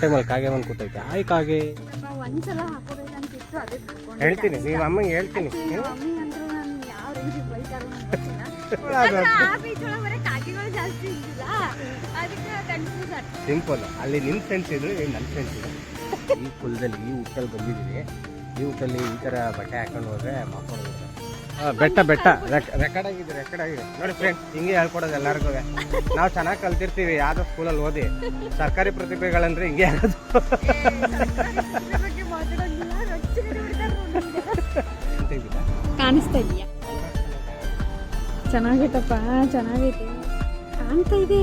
ಕಾಗೆ ಬಂದು ಕೂತೈತೆ. ಆಯ್ ಕಾಗೆ. ನಾವ್ ಒಂದ್ಸಲ ಹಾಕೋಬೇಕಂತಿತ್ತು ಅದಕ್ಕೆ ಹಾಕೊಂಡೆ. ಹೇಳ್ತೀನಿ ನೀವು ಅಮ್ಮಂಗೆ ಹೇಳ್ತೀನಿ. Actually, ಮಮ್ಮಿ ಅಂದ್ರು ನಾನು ಯಾವ ರೇಂಜಿಗೆ ಬೈತಾರೋ ನಂಗ್ ಗೊತ್ತಿಲ್ಲ. ಆದ್ರೆ ಆ beach ಒಳಗ್ ಬರೀ ಕಾಗೆಗಳು ಜಾಸ್ತಿ ಇದ್ದಿಲ್ಲ. ಅದಕ್ಕೆ ಕನ್ಫ್ಯೂಸ್ ಆಗ್ತದೆ ಸಿಂಪಲ್ ಅಲ್ಲಿ ನಿಮ್ಮ ಫ್ರೆಂಡ್ಸ್ ಇದ್ರು ಇಲ್ಲಿ ನನ್ನ ಫ್ರೆಂಡ್ಸ್ ಇದ್ರು. ಈ ಕುಲದಲ್ಲಿ ಈ ಊಟಲ್ಲಿ ಬಂದಿದ್ದೀವಿ ಈ ಊಟಲ್ಲಿ ಈ ಥರ ಬಟ್ಟೆ ಹಾಕೊಂಡು ಹೋದ್ರೆ ಮಾಕೊಂಡು ಬೆಟ್ಟ ಬೆಟ್ಟ. ರೆಕಾರ್ಡ್ ಆಗಿದೆ ರೆಕಾರ್ಡ್ ಆಗಿದೆ. ನೋಡಿ ಫ್ರೆಂಡ್ ಹಿಂಗೆ ಹೇಳ್ಕೊಡೋದು ಎಲ್ಲರಿಗೂ. ನಾವು ಚೆನ್ನಾಗಿ ಕಲ್ತಿರ್ತೀವಿ ಯಾವ್ದೋ ಸ್ಕೂಲಲ್ಲಿ ಓದಿ. ಸರ್ಕಾರಿ ಪ್ರತಿಭೆಗಳಂದ್ರೆ ಹಿಂಗೆ ಆಗೋದು. ಕಾಣಿಸ್ತಾ ಇದೆಯಾ? ಚೆನ್ನಾಗೈತಪ್ಪ ಚೆನ್ನಾಗೈತೆ. ಕಾಣ್ತಾ ಇದೆ.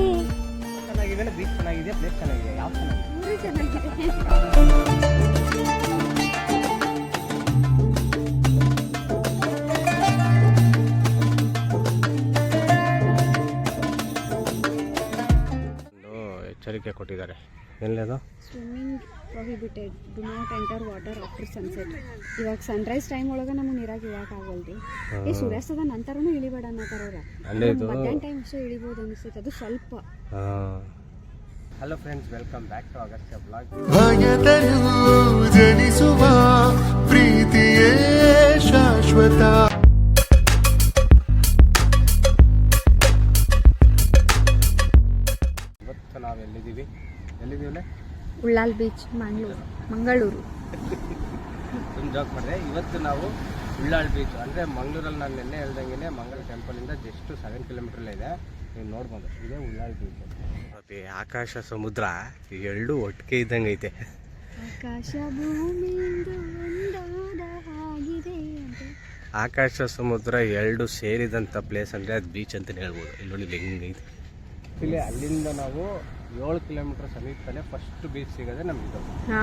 ಚೆನ್ನಾಗಿದೆ ಬೀಚ್ ಚೆನ್ನಾಗಿದೆ ಪ್ಲೇಸ್ ಚೆನ್ನಾಗಿದೆ ಯಾವ ಚೆನ್ನಾಗಿದೆ. ಎಚ್ಚರಿಕೆ ಕೊಟ್ಟಿದ್ದಾರೆ. ಎಲ್ಲದು? Swimming prohibited do not enter water after sunset ಇವಾಗ ಸನ್ರೈಸ್ ಟೈಮ್ ಒಳಗೆ ನಮಗೆ ನೀರಾಗಿ ಇಳಕ್ ಆಗಲ್ರಿ. ಈ ಸೂರ್ಯಾಸ್ತದ ನಂತರನು ಇಳಿಬೇಡ ಅನ್ನೋತಾರ ಇದು ಮಧ್ಯಾಹ್ನ ಟೈಮ್ ಅಷ್ಟೇ ಇಳಿಬೋದು ಅನಿಸ್ತೈತೆ. ಅದು ಸ್ವಲ್ಪ. Hello friends welcome back to Agastya blog ಭಯದಲ್ಲೂ ಜನಿಸುವ ಪ್ರೀತಿಯೇ ಶಾಶ್ವತ. ಉಳ್ಳಾಲ್ ಬೀಚ್ ಮಂಗಳೂರು ಮಂಗಳೂರು. ತುಂಬ ಜಾಕ್ ಮಾಡಿದೆ. ಇವತ್ತು ನಾವು ಉಳ್ಳಾಳ್ ಬೀಚ್ ಅಂದರೆ ಮಂಗಳೂರಲ್ಲಿ ನಾನು ನಿನ್ನೆ ಹೇಳ್ದಂಗೆ ಮಂಗಳೂರು ಟೆಂಪಲಿಂದ ಜಸ್ಟ್ ಸೆವೆನ್ ಕಿಲೋಮೀಟ್ರಲ್ಲೇ ಇದೆ. ನೀವು ನೋಡ್ಬೋದು ಇದೆ ಉಳ್ಳಾಳ್ ಬೀಚ್ ಮತ್ತೆ ಆಕಾಶ ಸಮುದ್ರ ಎರಡು ಒಟ್ಟಿಗೆ ಇದ್ದಂಗೆ ಐತೆ. ಆಕಾಶ ಭೂಮಿ ಒಂದಾದ ಹಾಗಿದೆ ಅಂತ. ಆಕಾಶ ಸಮುದ್ರ ಎರಡು ಸೇರಿದಂಥ ಪ್ಲೇಸ್ ಅಂದರೆ ಅದು ಬೀಚ್ ಅಂತಲೇ ಹೇಳ್ಬೋದು. ಇಲ್ಲಿ ನೋಡಿ ಹೆಂಗೈತೆ. ಇಲ್ಲಿ ಅಲ್ಲಿಂದ ನಾವು ಏಳು ಕಿಲೋಮೀಟರ್ ಸಮೀಪದಲ್ಲೇ ಫಸ್ಟ್ ಬೀಚ್ ಸಿಗೋದೇ ನಮ್ದು.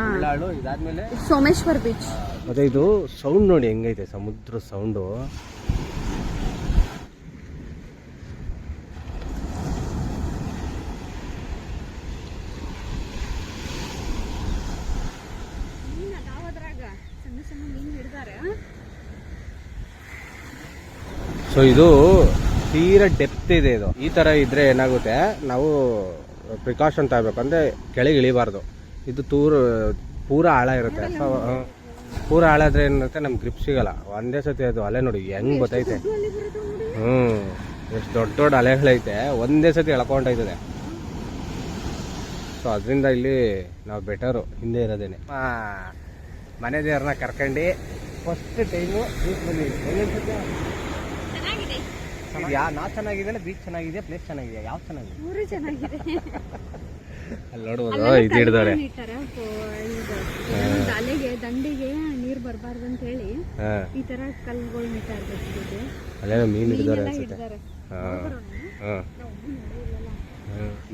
ಉಳ್ಳಾಳು ಇದಾದ್ಮೇಲೆ ಸೋಮೇಶ್ವರ್ ಬೀಚ್ ಮತ್ತೆ ಇದು ಸೌಂಡ್ ನೋಡಿ ಹೆಂಗೈತೆ ಸಮುದ್ರ ಸೌಂಡು ಸೊ ಇದು ತೀರಾ ಡೆಪ್ತ್ ಇದೆ ಇದು. ಈ ತರ ಇದ್ರೆ ಏನಾಗುತ್ತೆ, ನಾವು ಪ್ರಿಕಾಷನ್ ತಗೋಬೇಕು. ಅಂದ್ರೆ ಕೆಳಗೆ ಇಳಿಬಾರ್ದು. ಇದು ತೂರು, ಪೂರ ಆಳ ಇರುತ್ತೆ. ಸೊ ಪೂರ ಆದ್ರೆ ಏನಿರುತ್ತೆ ನಮ್ಗೆ ಗ್ರಿಪ್ ಸಿಗಲ್ಲ. ಒಂದೇ ಸತಿ ಅದು ಅಲೆ ನೋಡಿ, ಹೆಂಗ್ ಗೊತ್ತೈತೆ? ಹ್ಮ್. ಎಷ್ಟು ದೊಡ್ಡ ದೊಡ್ಡ ಅಲೆಗಳೈತೆ. ಒಂದೇ ಸತಿ ಎಳ್ಕೊಂಡೈತದೆ ಸೊ ಅದರಿಂದ ಇಲ್ಲಿ ನಾವು ಬೆಟರು ಹಿಂದೆ ಇರೋದೇನೆ. ಮನೆ ದೇವ್ರನ್ನ ಕರ್ಕೊಂಡು ಫಸ್ಟ್ ಟೈಮು ಬೀಚ್ ಬಂದಿದ್ದೀವಿ ಹೆಂಗನ್ಸುತ್ತೆ? ಚೆನ್ನಾಗಿದೆ ಇದು ಯಾ ನಾ ಚೆನ್ನಾಗಿದೆ ಬೀಚ್ ಚೆನ್ನಾಗಿದೆ ಪ್ಲೇಸ್ ಚೆನ್ನಾಗಿದೆ ಯಾವ ಚೆನ್ನಾಗಿದೆ? ಊರು ಚೆನ್ನಾಗಿದೆ. ಅಲ್ಲಿ ನೋಡ್ಬೋದು ಇದು ಹಿಡ್ದವ್ರೆ ಈ ಇದು ತಲೆಗೆ ದಂಡಿಗೆ ನೀರ್ ಬರಬಾರ್ದು ಅಂತ ಹೇಳಿ ಈ ತರ ಕಲ್ಗಳು ಇಟ್ಟಾರ ಜೊತೆ ಅಲ್ಲೇನೋ ಮೀನ್ ಹಿಡ್ದವ್ರೆ ಅನ್ಸುತ್ತೆ. ಹಾ.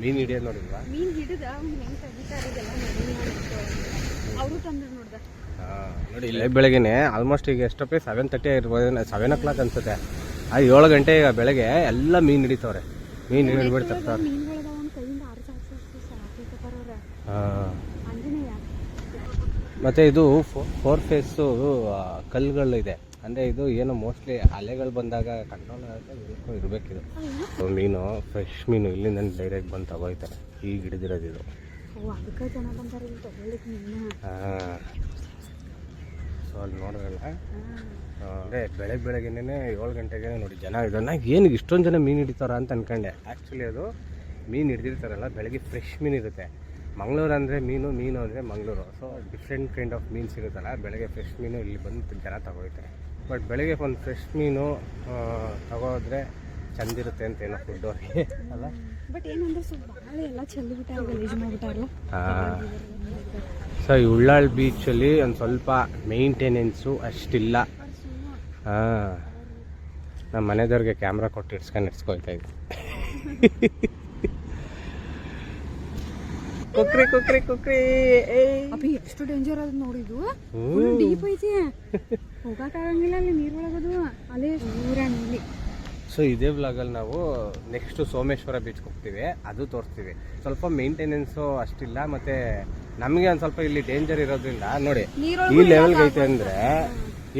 ಮೀನ್ ಹಿಡಿಯೋದು ನೋಡಿಲ್ವಾ? ಮೀನ್ ಹಿಡಿದ ಅವ್ನು ಹೆಂಗ್ ತೆಗಿತಾರ ಇದೆಲ್ಲ ಅವರು ತಂದ್ರು ನೋಡ್ದ. ನೋಡಿ ಇಲ್ಲೇ ಬೆಳಗ್ಗೆನೆ ಆಲ್ಮೋಸ್ಟ್ ಈಗ ಎಷ್ಟಪ್ಪ ಸೆವೆನ್ ತರ್ಟಿ ಆಗಿರ್ಬೋದು ಸೆವೆನ್ ಓ ಕ್ಲಾಕ್ ಅನ್ಸುತ್ತೆ. ಆ ಏಳು ಗಂಟೆ ಈಗ ಬೆಳಗ್ಗೆ ಎಲ್ಲ ಮೀನ್ ಹಿಡಿತಾವ್ರೆ. ಮೀನ್ ಹಿಡಿದ್ಬಿಡ್ತಾರೆ ಮೀನ್ಗಳದ ಅವ್ನ ಕೈಯಿಂದ ಆರು ಸಾಕ್ಸಿ ಸಾಕಿರ್ತಾರ ಅವ್ರ ಹಾ. ಆಂಜನೇಯ ಮತ್ತೆ ಇದು ಫೋರ್ ಫೇಸು ಕಲ್ಲುಗಳಿದೆ. ಅಂದರೆ ಇದು ಏನು ಮೋಸ್ಟ್ಲಿ ಅಲೆಗಳು ಬಂದಾಗ ಕಂಟ್ರೋಲ್ ಇರಬೇಕಿದು. ಮೀನು ಫ್ರೆಶ್ ಮೀನು ಇಲ್ಲಿಂದ ಡೈರೆಕ್ಟ್ ಬಂದು ತಗೋಯ್ತಾರೆ. ಈಗ ಹಿಡಿದಿರೋದು ಇದು ಅದಕ್ಕೆ ಜನ ಬಂದಾರ ಇಲ್ಲಿ ತಗೊಳ್ಳಿಕ್ ಮೀನ ಸೊ ಅಲ್ಲಿ ನೋಡಿದ್ರಲ್ಲ? ಅಂದರೆ ಬೆಳಗ್ಗೆ ಬೆಳಗ್ಗೆನೇ ಏಳು ಗಂಟೆಗೆ ನೋಡಿ ಜನ ಇದನ್ನ ಏನು ಇಷ್ಟೊಂದು ಜನ ಮೀನು ಹಿಡಿತಾರ ಅಂತ ಅನ್ಕೊಂಡೆ. ಆ್ಯಕ್ಚುಲಿ ಅದು ಮೀನು ಹಿಡ್ದಿರ್ತಾರಲ್ಲ ಬೆಳಗ್ಗೆ ಫ್ರೆಶ್ ಮೀನು ಇರುತ್ತೆ. ಮಂಗಳೂರು ಅಂದರೆ ಮೀನು ಮೀನು ಅಂದರೆ Mangaluru. So different kind of ಮೀನು ಸಿಗುತ್ತಲ್ಲ ಬೆಳಗ್ಗೆ ಫ್ರೆಶ್ ಮೀನು ಇಲ್ಲಿ ಬಂದು ಜನ ತಗೋಯ್ತಾರೆ ಬಟ್ ಬೆಳಗ್ಗೆ ಒಂದು ಫ್ರೆಶ್ ಮೀನು ತಗೋದ್ರೆ ಚೆಂದಿರುತ್ತೆ ಅಂತ ಏನೋ ಫುಡ್ ಅಲ್ಲ? ಬಟ್ ಏನಂದ್ರೆ ಸ್ವಲ್ಪ ಭಾಳ ಎಲ್ಲ ಗಲೀಜ್ ಮಾಡ್ಬಿಟ್ಟಾರಲ್ಲ ಸೊ ಈ ಉಳ್ಳಾಳ್ ಬೀಚಲ್ಲಿ ಒಂದು ಸ್ವಲ್ಪ ಮೇಂಟೆನೆನ್ಸು ಅಷ್ಟಿಲ್ಲ. ಹಾಂ ನಮ್ಮ ಮನೆದವ್ರಿಗೆ ಕ್ಯಾಮ್ರಾ ಕೊಟ್ಟು ಇಡ್ಸ್ಕೊಂಡು ಇಡ್ಸ್ಕೊಳ್ತಾ ಇದ್ದೆ ಕುಕ್ರಿ ಕುಕ್ರಿ ಕುಕ್ರಿ. ಅಪ್ಪಿ ಎಷ್ಟು ಡೇಂಜರ್ ಅದ ನೋಡಿದ್ದು ಡೀಪ್ ಐತಿ. ಹೋಗಕ್ಕಾಗಂಗಿಲ್ಲ ಅಲ್ಲಿ ನೀರೊಳಗದು ಅಲ್ಲೇ ದೂರ ನೀಲಿ. ಸೊ ಇದೇ ವ್ಲಾಗಲ್ಲಿ ನಾವು ನೆಕ್ಸ್ಟು ಸೋಮೇಶ್ವರ ಬೀಚ್ಗೆ ಹೋಗ್ತೀವಿ. ಅದು ತೋರಿಸ್ತೀವಿ. ಸ್ವಲ್ಪ ಮೇಂಟೆನೆನ್ಸು ಅಷ್ಟಿಲ್ಲ ಮತ್ತು ನಮಗೆ ಒಂದು ಸ್ವಲ್ಪ ಇಲ್ಲಿ ಡೇಂಜರ್ ಇರೋದ್ರಿಂದ ನೋಡಿ ಈ ಲೆವೆಲ್ಗೆ ಐತೆ ಅಂದರೆ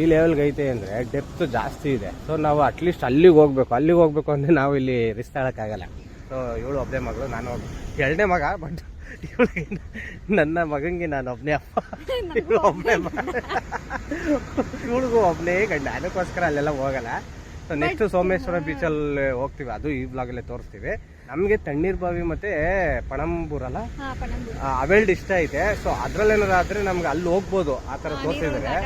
ಈ ಲೆವೆಲ್ಗೆ ಐತೆ ಅಂದರೆ ಡೆಪ್ತ್ ಜಾಸ್ತಿ ಇದೆ. ಸೊ ನಾವು ಅಟ್ಲೀಸ್ಟ್ ಅಲ್ಲಿಗೆ ಹೋಗ್ಬೇಕು. ಅಲ್ಲಿಗೆ ಹೋಗ್ಬೇಕು ಅಂದರೆ ನಾವು ಇಲ್ಲಿ ರಿಸ್ಕ್ ಆಗಲ್ಲ. ಸೊ ಇವಳು ಒಬ್ಬನೇ ಮಗಳು ನಾನು ಎರಡನೇ ಮಗ ಬಟ್ ಇವಳಿಗೆ ನನ್ನ ಮಗನಿಗೆ ನಾನು ಒಬ್ಬನೇ ಅಪ್ಪ. ಇವಳು ಒಬ್ಬನೇ ಇವಳಿಗೂ ಒಬ್ಬನೇ ಗಂಡ. ಅದಕ್ಕೋಸ್ಕರ ಅಲ್ಲೆಲ್ಲ ಹೋಗಲ್ಲ. ನೆಕ್ಸ್ಟ್ ಸೋಮೇಶ್ವರ ಬೀಚಲ್ಲಿ ಹೋಗ್ತೀವಿ. ಅದು ಈ ಬ್ಲಾಗಲ್ಲೇ ತೋರಿಸ್ತೀವಿ. ನಮಗೆ ತಣ್ಣೀರ್ ಬಾವಿ ಮತ್ತೆ ಪಣಂಬೂರ್ ಅಲ್ಲ? ಹಾ ಅವೆಲ್ಡ್ ಇಷ್ಟ ಐತೆ. ಸೊ ಅದ್ರಲ್ಲೇನಾದ್ರು ಆದ್ರೆ ನಮ್ಗೆ ಅಲ್ಲಿ ಹೋಗ್ಬೋದು ಆ ಥರ ತೋರಿಸಿದ್ರೆ.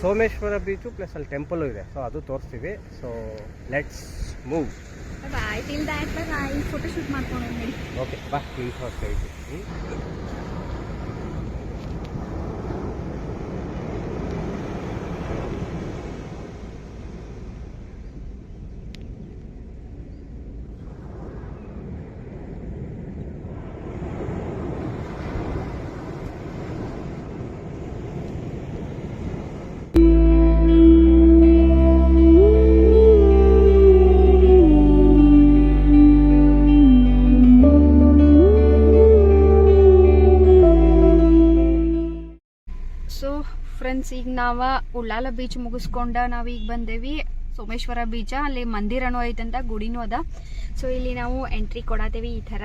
ಸೋಮೇಶ್ವರ ಬೀಚು ಪ್ಲಸ್ ಅಲ್ಲಿ ಟೆಂಪಲ್ ಇದೆ. ಸೊ ಅದು ತೋರಿಸ್ತೀವಿ. ಸೊ ಲೆಟ್ಸ್ ಮೂವ್ ಓಕೆ ಬಾ ನಿನ್ ತೋರಿಸ್ತಾ ಈಗ ನಾವ ಉಳ್ಳಾಲ ಬೀಚ್ ಮುಗಿಸ್ಕೊಂಡ ನಾವು ಈಗ ಬಂದೇವಿ ಸೋಮೇಶ್ವರ ಬೀಚ ಅಲ್ಲಿ ಮಂದಿರನೂ ಐತಂತ ಗುಡಿನೂ ಅದ. ಸೊ ಇಲ್ಲಿ ನಾವು ಎಂಟ್ರಿ ಕೊಡತೇವಿ ಈ ತರ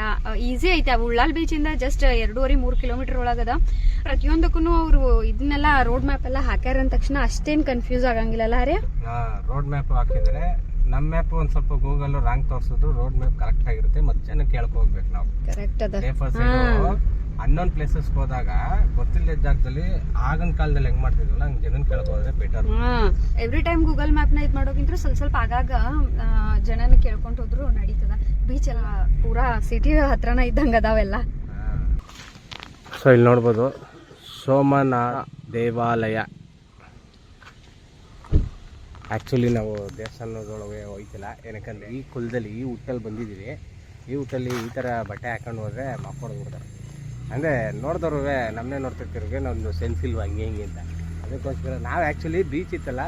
ಈಸಿ ಐತೆ. ಉಳ್ಳಾಲ್ ಬೀಚ್ ಇಂದ ಜಸ್ಟ್ ಎರಡೂವರೆ ಮೂರು ಕಿಲೋಮೀಟರ್ ಒಳಗದ ಪ್ರತಿಯೊಂದಕ್ಕೂ ಅವರು ಇದನ್ನೆಲ್ಲ ರೋಡ್ ಮ್ಯಾಪ್ ಎಲ್ಲ ಹಾಕ್ಯಾರ ಅಂದ ತಕ್ಷಣ ಅಷ್ಟೇನ್ ಕನ್ಫ್ಯೂಸ್ ಆಗಂಗಿಲ್ಲಲ್ಲ ರೀ ರೋಡ್ ಮ್ಯಾಪ್ ಹಾಕಿದ್ರೆ ನಮ್ಮ ಮ್ಯಾಪ್ ಒಂದ್ ಸ್ವಲ್ಪ ಗೂಗಲ್ ರಾಂಗ್ ತೋರಿಸೋದು ರೋಡ್ ಮ್ಯಾಪ್ ಕರೆಕ್ಟ್ ಆಗಿರುತ್ತೆ ಮತ್ತೆ ಕೇಳ್ಕೋಬೇಕು ನಾವು. ಕರೆಕ್ಟ್ ಅದ. ಸೇಫರ್ ಪ್ಲೇಸಸ್ಗೆ ಪ್ಲೇಸಸ್ ಹೋದಾಗ ಗೊತ್ತಿಲ್ಲದ ಜಾಗದಲ್ಲಿ ಆಗಿನ ಕಾಲದಲ್ಲಿ ಹೆಂಗ್ ಮಾಡ್ತಿದ್ವಲ್ಲ ಹಂಗ್ ಜನನ್ ಕೇಳ್ಕೋದ್ರೆ ಬೆಟರ್ ಎವ್ರಿ ಟೈಮ್ ಗೂಗಲ್ ಮ್ಯಾಪ್ನ ಇದು ಮಾಡೋಕ್ಕಿಂತ ಸ್ವಲ್ಪ ಸ್ವಲ್ಪ ಆಗಾಗ ಜನನ ಕೇಳ್ಕೊಂಡ್ ಹೋದ್ರು ನಡೀತದ. ಬೀಚ್ ಎಲ್ಲ ಪೂರಾ ಸಿಟಿ ಹತ್ರನ ಇದ್ದಂಗ ಅದಾವೆಲ್ಲ. ಸೊ ಇಲ್ಲಿ ನೋಡ್ಬೋದು ಸೋಮನ ದೇವಾಲಯ. ಆ್ಯಕ್ಚುಲಿ ನಾವು ದೇವಸ್ಥಾನದೊಳಗೆ ಹೋಯ್ತಿಲ್ಲ. ಏನಕ್ಕಂದ್ರೆ ಈ ಕುಲದಲ್ಲಿ ಈ ಹುಟ್ಟಲ್ಲಿ ಬಂದಿದ್ದೀವಿ. ಈ ಹುಟ್ಟಲ್ಲಿ ಈ ಥರ ಬಟ್ಟೆ ಹಾಕೊಂಡು ಹೋದರೆ ಮಕ್ಕಳು ಬಿಡ್ತಾರೆ. ಅಂದರೆ ನೋಡಿದವ್ರು ನಮ್ಮನ್ನೇ ನೋಡ್ತಿರ್ತಿರ್ಗೆ ನಮ್ಮದು ಸೆನ್ಸ್ ಇಲ್ವಾ, ಹಂಗೆ ಹಿಂಗೆ ಅಂತ. ಅದಕ್ಕೋಸ್ಕರ ನಾವು ಆ್ಯಕ್ಚುಲಿ ಬೀಚ್ ಇತ್ತಲ್ಲ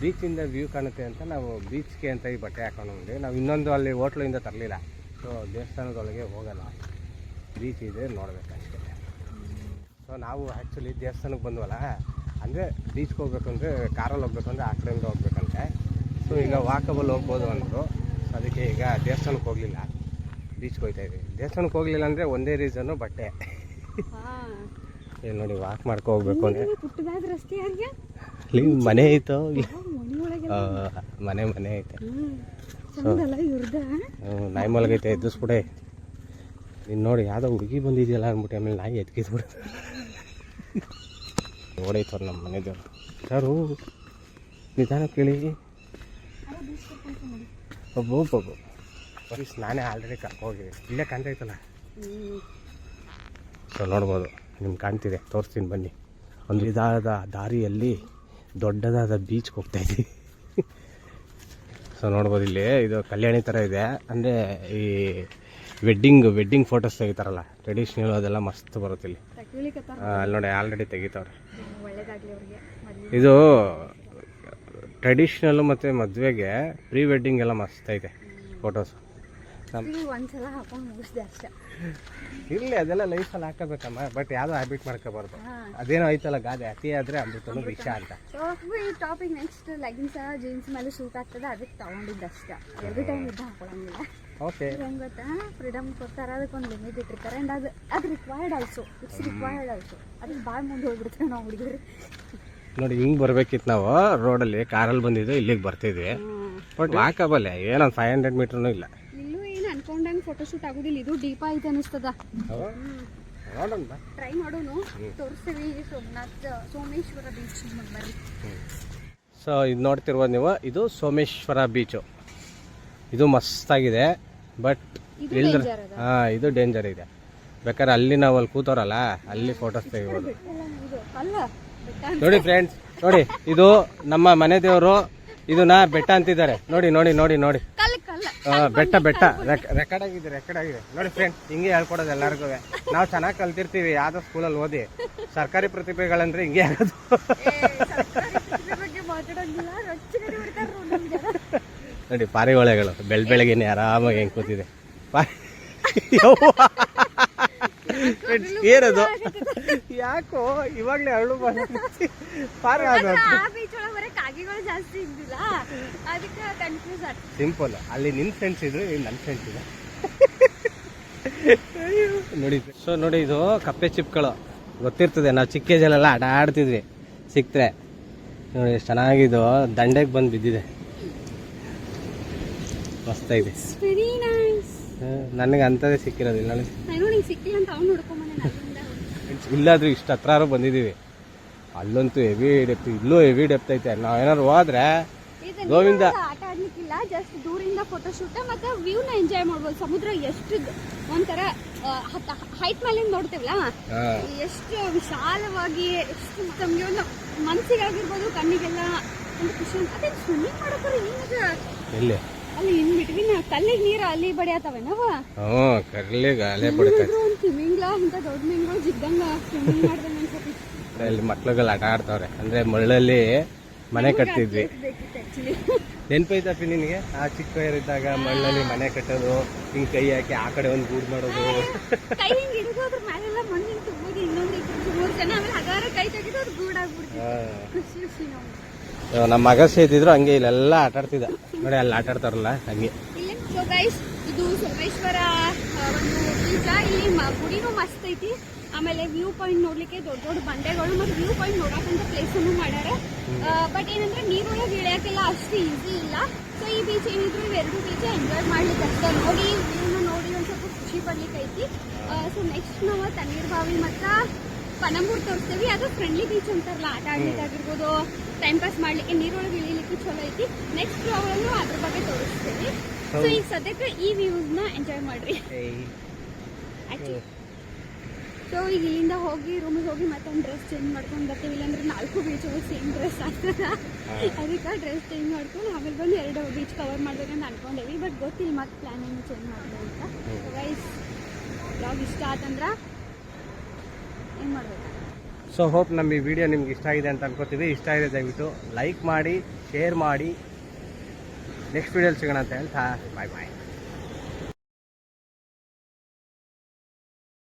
ಬೀಚಿಂದ ವ್ಯೂ ಕಾಣುತ್ತೆ ಅಂತ ನಾವು ಬೀಚ್ಗೆ ಅಂತ ಈ ಬಟ್ಟೆ ಹಾಕೊಂಡು ಹೋಗಿದ್ವಿ. ನಾವು ಇನ್ನೊಂದು ಅಲ್ಲಿ ಹೋಟ್ಲಿಂದ ತರಲಿಲ್ಲ. ಸೊ ದೇವಸ್ಥಾನದೊಳಗೆ ಹೋಗಲ್ಲ. ಬೀಚ್ ಇದೆ, ನೋಡಬೇಕಷ್ಟೇ. ಸೊ ನಾವು ಆ್ಯಕ್ಚುಲಿ ದೇವಸ್ಥಾನಕ್ಕೆ ಬಂದ್ವಲ್ಲ, ಅಂದರೆ ಬೀಚ್ಗೆ ಹೋಗ್ಬೇಕು ಅಂದರೆ ಕಾರಲ್ಲಿ ಹೋಗ್ಬೇಕು ಅಂದರೆ ಆ ಕಡೆಯಿಂದ ಹೋಗ್ಬೇಕಂತೆ. ಸೊ ಈಗ ವಾಕಬಲ್ ಹೋಗ್ಬೋದು ಅಂದರು. ಅದಕ್ಕೆ ಈಗ ದೇವಸ್ಥಾನಕ್ಕೆ ಹೋಗಲಿಲ್ಲ. ಬೀಚ್ಗೆ ಹೋಗ್ತಾ ಇದ್ದೀವಿ ದೇವಸ್ಥಾನಕ್ಕೆ ಹೋಗಲಿಲ್ಲ ಅಂದರೆ ಒಂದೇ ರೀಸನ್ನು ಬಟ್ಟೆ. ಏನು ನೋಡಿ ವಾಕ್ ಮಾಡ್ಕೊ ಹೋಗ್ಬೇಕು ಅಂದರೆ. ಅಲ್ಲಿ ಮನೆ ಐತೋ ಇಲ್ಲ ಮನಿ ಮನೆ ಐತೆ. ನಾಯಿ ಮಲಗೈತೆ ಎದ್ದಿಸ್ಬಿಡೆ. ನೀನು ನೋಡಿ ಯಾವುದೋ ಹುಡುಗಿ ಬಂದಿದೆಯಲ್ಲ ಅಂದ್ಬಿಟ್ಟು ಆಮೇಲೆ ನಾಯಿ ಎತ್ಕಿದ್ಬಿಡುತ್ತೆ ಓಡೈತವ್ರು ನಮ್ಮ ಮನೆದೇವ್ರು. ಯಾರು? ನಿಧಾನ ಕೇಳಿ. ಒಬ್ಬ ಒಬ್ಬ. ಪ್ಲೀಸ್ ನಾನೇ ಆಲ್ರೆಡಿ ಕರ್ಕೋಗಿದ್ದೀನಿ ಇಲ್ಲೇ ಕಾಣ್ತೈತಲ್ಲ. ಸೊ ನೋಡ್ಬೋದು. ನಿಮ್ಗೆ ಕಾಣ್ತಿದೆ. ತೋರಿಸ್ತೀನಿ ಬನ್ನಿ. ಒಂದು ಇದಾದ ದಾರಿಯಲ್ಲಿ ದೊಡ್ಡದಾದ ಬೀಚ್ಗೆ ಹೋಗ್ತಾ ಇದ್ದೀವಿ ಸೊ ನೋಡ್ಬೋದು ಇಲ್ಲಿ ಇದು ಕಲ್ಯಾಣಿ ಥರ ಇದೆ. ಅಂದರೆ ಈ ವೆಡ್ಡಿಂಗ್ ವೆಡ್ಡಿಂಗ್ ಫೋಟೋಸ್ ತೆಗಿತಾರಲ್ಲ ಟ್ರೆಡಿಷ್ನಲ್ ಅದೆಲ್ಲ ಮಸ್ತ್ ಬರುತ್ತೆ ಇಲ್ಲಿ. ಅಲ್ಲಿ ನೋಡಿ ಆಲ್ರೆಡಿ ತೆಗಿತಾವ್ರೆ. ಇದು ಟ್ರೆಡಿಷ್ನಲ್ಲು ಮತ್ತು ಮದುವೆಗೆ ಪ್ರೀ ವೆಡ್ಡಿಂಗ್ ಎಲ್ಲ ಮಸ್ತ್ ಐತೆ ಫೋಟೋಸ್ ಒಂದ್ಸಲ ಹಾಕೊಂಡು ಮುಗಿಸ್ದೆ ಅಷ್ಟೇ. ಇರಲಿ ಅದೆಲ್ಲ ಲೈಫಲ್ಲಿ ಹಾಕಬೇಕಮ್ಮ ಬಟ್ ಯಾವ್ದು ಹ್ಯಾಬಿಟ್ ಮಾಡ್ಕೋಬಾರ್ದು. ಅದೇನೋ ಐತಲ್ಲ ಗಾದೆ ಅತಿ ಆದರೆ ಅಮೃತನು ವಿಷ ಅಂತ. ಸೊ ಈ ಟಾಪಿಕ್ ನೆಕ್ಸ್ಟ್ ಲೆಗಿನ್ಸ್ ಜೀನ್ಸ್ ಮೇಲೆ ಸೂಟ್ ಆಗ್ತದೆ ಅದಕ್ಕೆ ತಗೊಂಡಿದ್ದು ಅಷ್ಟೇ. ಎವ್ರಿ ಟೈಮ್ ಇದ್ದ ಹಾಕೊಳಂಗಿಲ್ಲ ಓಕೆ ಹೆಂಗ್ ಗೊತ್ತಾ? ಫ್ರೀಡಮ್ ಕೊಡ್ತಾರೆ ಅದಕ್ಕೊಂದು ಲಿಮಿಟ್ ಇಟ್ಟಿರ್ತಾರೆ ಅಂಡ್ ಅದು ಅದು required also it's required also ಅದಕ್ಕೆ ಭಾಳ ಮುಂದೆ ಹೋಗ್ಬಿಡ್ತೇವೆ ನಾವು ಹುಡುಗರು. ನೋಡಿ ಹಿಂಗೆ ಬರ್ಬೇಕಿತ್ತು ನಾವು ರೋಡಲ್ಲಿ ಕಾರಲ್ಲಿ ಬಂದಿದ್ದು ಇಲ್ಲಿಗೆ ಬರ್ತಿದ್ವಿ. ಬಟ್ ವಾಕಬಲ್ಲೆ ಏನೊಂದು ಫೈವ್ ಹಂಡ್ರೆಡ್ ಮೀಟ್ರೂ ಇಲ್ಲ. ಏನು ಅನ್ಕೊಂಡಂಗೆ ಫೋಟೋಶೂಟ್ ಆಗೋದಿಲ್ಲ. ಇದು ಡೀಪ್ ಐತೆ ಅನಿಸ್ತದ. ಟ್ರೈ ಮಾಡೋಣ ತೋರಿಸ್ತೀವಿ ಸೋಮನಾಥ್ ಸೋಮೇಶ್ವರ ಬೀಚ್ ಬರ್ರಿ. ಸೊ ಇದು ನೋಡ್ತಿರ್ಬೋದು ನೀವು ಇದು ಸೋಮೇಶ್ವರ ಬೀಚು ಇದು ಮಸ್ತಾಗಿದೆ ಬಟ್ ಇಲ್ದ್ರ ಹಾಂ ಇದು ಡೇಂಜರ್ ಇದೆ. ಬೇಕಾದ್ರೆ ಅಲ್ಲಿ ನಾವು ಅಲ್ಲಿ ಕೂತೋರಲ್ಲ ಅಲ್ಲಿ ಫೋಟೋಸ್ ತೆಗಿಬೋದು. ನೋಡಿ ಫ್ರೆಂಡ್ಸ್ ನೋಡಿ ಇದು ನಮ್ಮ ಮನೆ ದೇವರು ಇದನ್ನ ಬೆಟ್ಟ ಅಂತಿದ್ದಾರೆ. ನೋಡಿ ನೋಡಿ ನೋಡಿ ನೋಡಿ. ಬೆಟ್ಟ ಬೆಟ್ಟ. ರೆಕಾರ್ಡ್ ಆಗಿದೆ ರೆಕಾರ್ಡ್ ಆಗಿದೆ. ನೋಡಿ ಫ್ರೆಂಡ್ ಹಿಂಗೆ ಹೇಳ್ಕೊಡೋದು ಎಲ್ಲರಿಗೂ ನಾವು ಚೆನ್ನಾಗಿ ಕಲ್ತಿರ್ತೀವಿ ಯಾವ್ದೋ ಸ್ಕೂಲಲ್ಲಿ ಓದಿ. ಸರ್ಕಾರಿ ಪ್ರತಿಭೆಗಳಂದ್ರೆ ಹಿಂಗೆ ಆಗೋದು. ನೋಡಿ ಪಾರಿವಾಳಗಳು ಬೆಳ್ ಬೆಳಗ್ಗೆನೆ ಆರಾಮಾಗಿ ಹೆಂಗೆ ಕೂತಿದೆ. ಏನದು? ಯಾಕೋ ಇವಾಗ್ಲೇ ಅರಳು ಪಾರಿ ಅದು ಅದಕ್ಕೆ ಕನ್ಫ್ಯೂಸ್ ಆಗ್ತದೆ. ಸಿಂಪಲ್ ಅಲ್ಲಿ ನಿನ್ ಫ್ರೆಂಡ್ಸ್ ಇದ್ರು ಇಲ್ಲಿ ನನ್ನ ಫ್ರೆಂಡ್ಸ್ ಇದೆ? ನೋಡಿ. ಸೊ ನೋಡಿ ಇದು ಕಪ್ಪೆ ಚಿಪ್ಗಳು. ಗೊತ್ತಿರ್ತದೆ ನಾವು ಚಿಕ್ಕ ಏಜಲ್ಲೆಲ್ಲ ಆಟ ಆಡ್ತಿದ್ವಿ. ಸಿಕ್ತರೆ. ನೋಡಿ ಎಷ್ಟು ಚೆನ್ನಾಗಿದು ದಂಡೆಗೆ ಬಂದು ಬಿದ್ದಿದೆ. ಮಸ್ತಾಗಿದೆ ವೆರಿ ನೈಸ್ ನನಗೆ ಅಂಥದ್ದೇ ಸಿಕ್ಕಿರೋದಿಲ್ಲ. ನೋಡಿ. ನಾನು ನಿಂಗೆ ಸಿಕ್ಕಿಲ್ಲ ಅಂತ ಅವ್ನು ನೋಡ್ಕೊಂಬಂದೆ ಇಲ್ಲಾದ್ರೂ ಇಷ್ಟು ಹತ್ರ ಬಂದಿದ್ದೀವಿ. ಅಲ್ಲಂತೂ ಹೆವಿ ಡೆಪ್ತ್ ಇಲ್ಲೂ ಹೆವಿ ಡೆಪ್ತ್ ಐತೆ. ನಾವೇನಾದ್ರು ಹೋದ್ರೆ ಗೋವಿಂದ. ಆಟ ಆಡ್ಲಿಕ್ಕಿಲ್ಲ ಜಸ್ಟ್ ದೂರಿಂದ ಫೋಟೋಶೂಟ್ ಮತ್ತೆ ವ್ಯೂನ ಎಂಜಾಯ್ ಮಾಡ್ಬೋದು. ಸಮುದ್ರ ಎಷ್ಟು ಒಂಥರ ಹೈಟ್ ಮೇಲೆ ನೋಡ್ತೇವಲ್ಲ? ಎಷ್ಟು ವಿಶಾಲವಾಗಿ ಎಷ್ಟು ನಮಗೆ ಒಂದು ಮನ್ಸಿಗಾಗಿರ್ಬೋದು ಕಣ್ಣಿಗೆಲ್ಲ ಒಂದು ಖುಷಿ ಅದೇ ಸ್ವಿಮ್ಮಿಂಗ್ ಮಾಡೋಕ್ರೆ ಈಗ ಎಲ್ಲಿ? ಅಲ್ಲಿ ಇನ್ ಬಿಟ್ವೀನ್ ಕಲ್ಲಿಗೆ ನೀರು ಅಲ್ಲಿ ಬಡಿಯತ್ತವೇನವ ಹ್ಞೂ ಕರ್ಲಿಗೆ ಅಲೆ ಬಿಡುತ್ತೆ. ಒಂದು ಸ್ವಿಮ್ಮಿಂಗ್ಲ ಇಂಥ ದೊಡ್ಡ ಮೀನುಗಳು ಸ್ವಿಮ್ಮಿಂಗ್ ಮಾಡ್ದಂಗ ಅನ್ಸತಿ ಇಲ್ಲಿ ಮಕ್ಳುಗಳು ಆಟ ಆಡ್ತಾವ್ರೆ. ಅಂದ್ರೆ ಮಳ್ಳಲ್ಲಿ ಮನೆ ಕಟ್ತಿದ್ವಿ. ನೆನ್ಪೈತಪ್ಪಿ ನಿನಗೆ? ಆ ಚಿಕ್ಕ ವಯರಿದ್ದಾಗ ಮಣ್ಣಲ್ಲಿ ಮನೆ ಕಟ್ಟೋದು ಹಿಂಗ್ ಕೈ ಹಾಕಿ ಆ ಕಡೆ ಒಂದು ಗೂಡು ಮಾಡೋದು. ಕೈ ಹಿಂಗ್ ಹಿಡಿದು ಅದ್ರ ಮೇಲೆಲ್ಲ ಮಣ್ಣಿನ ತುಂಬೋದು ಇನ್ನೊಂದು ಇಬ್ಬರು ಮೂರು ಜನ ಆಮೇಲೆ ಹಗಾರ ಕೈ ತೆಗೆದು ಅದು ಗೂಡಾಗ್ಬಿಡ್ತಿತ್ತು. ಆ. ಖುಷಿ ಖುಷಿ ನಾವು ನಮ್ಮ ಮಗ ಸೇತಿದ್ರು ಹಂಗೆ ಇಲ್ಲೆಲ್ಲ ಆಟ ಆಡ್ತಿದ್ದ. ನೋಡಿ ಅಲ್ಲಿ ಆಟ ಆಡ್ತಾರಲ್ಲ ಹಂಗೆ. ಇದು ಸೋಮೇಶ್ವರ ಒಂದು ಬೀಚ ಇಲ್ಲಿ ಗುಡಿನೂ ಮಸ್ತ್ ಐತಿ. ಆಮೇಲೆ ವ್ಯೂ ಪಾಯಿಂಟ್ ನೋಡ್ಲಿಕ್ಕೆ ದೊಡ್ಡ ದೊಡ್ಡ ಬಂಡೆಗಳು ಮತ್ತೆ ವ್ಯೂ ಪಾಯಿಂಟ್ ನೋಡಕಂತ ಪ್ಲೇಸ್ ಅನ್ನು ಮಾಡ್ಯಾರ ಬಟ್ ಏನಂದ್ರೆ ನೀರೊಳಗೆ ಇಳಿಯಕ್ಕೆಲ್ಲ ಅಷ್ಟು ಈಸಿ ಇಲ್ಲ. ಸೊ ಈ ಬೀಚ್ ಏನಿದ್ರು ಇವೆರಡು ಬೀಚ್ ಎಂಜಾಯ್ ಮಾಡ್ಲಿಕ್ಕೆ ಅಷ್ಟೇ. ನೋಡಿ ವ್ಯೂನ ನೋಡಿ ಒಂದ್ ಸ್ವಲ್ಪ ಖುಷಿ ಪಡ್ಲಿಕ್ಕೆ ಐತಿ. ಸೊ ನೆಕ್ಸ್ಟ್ ನಾವು ತಣ್ಣೀರ್ ಬಾವಿ ಮತ್ತು ಪನಂಬೂರ್ ತೋರಿಸ್ತೀವಿ. ಅದು ಫ್ರೆಂಡ್ಲಿ ಬೀಚ್ ಅಂತಾರಲ್ಲ ಆಟ ಆಡ್ಲಿಕ್ಕೆ ಆಗಿರ್ಬೋದು ಟೈಮ್ ಪಾಸ್ ಮಾಡ್ಲಿಕ್ಕೆ ನೀರೊಳಗೆ ಇಳಿಲಿಕ್ಕೆ ಚಲೋ ಐತಿ. ನೆಕ್ಸ್ಟ್ ಅವರನ್ನು ಅದ್ರ ಬಗ್ಗೆ ತೋರಿಸ್ತೇವೆ. ಸೊ ಈಗ ಸದ್ಯಕ್ಕೆ ಈ ವ್ಯೂಸ್ನ ಎಂಜಾಯ್ ಮಾಡ್ರಿ. ಸೊ ಈಗ ಇಲ್ಲಿಂದ ಹೋಗಿ ರೂಮಿಗೆ ಹೋಗಿ ಮತ್ತೊಂದು ಡ್ರೆಸ್ ಚೇಂಜ್ ಮಾಡ್ಕೊಂಡು ಬರ್ತೀವಿ. ಇಲ್ಲಾಂದ್ರೆ ನಾಲ್ಕು ಬೀಚ್ ಸೇಮ್ ಡ್ರೆಸ್ ಆಗ್ತದ. ಅದಕ್ಕೆ ಡ್ರೆಸ್ ಚೇಂಜ್ ಮಾಡ್ಕೊಂಡು ಆಮೇಲೆ ಬಂದು ಎರಡು ಬೀಚ್ ಕವರ್ ಮಾಡ್ಬೇಕಂತ ಅನ್ಕೊಂಡೇವಿ. ಬಟ್ ಗೊತ್ತಿಲ್ಲ ಮತ್ತೆ ಪ್ಲಾನ್ ಏನು ಚೇಂಜ್ ಮಾಡ್ಬೋದು ಅಂತ. ವೈಸ್ ಬ್ಲಾಗ್ ಇಷ್ಟ ಆತಂದ್ರೆ ಏನು ಮಾಡ್ಬೇಕು? ಸೊ ಹೋಪ್ ನಮ್ಮ ಈ ವಿಡಿಯೋ ನಿಮ್ಗೆ ಇಷ್ಟ ಆಗಿದೆ ಅಂತ ಅನ್ಕೋತೀವಿ. ಇಷ್ಟ ಆಗಿದೆ ದಯವಿಟ್ಟು ಲೈಕ್ ಮಾಡಿ ಶೇರ್ ಮಾಡಿ. ನೆಕ್ಸ್ಟ್ ವಿಡಿಯೋಲಿ ಸಿಗೋಣ ಅಂತ ಹೇಳ್ತಾ ಬಾಯ್ ಬಾಯ್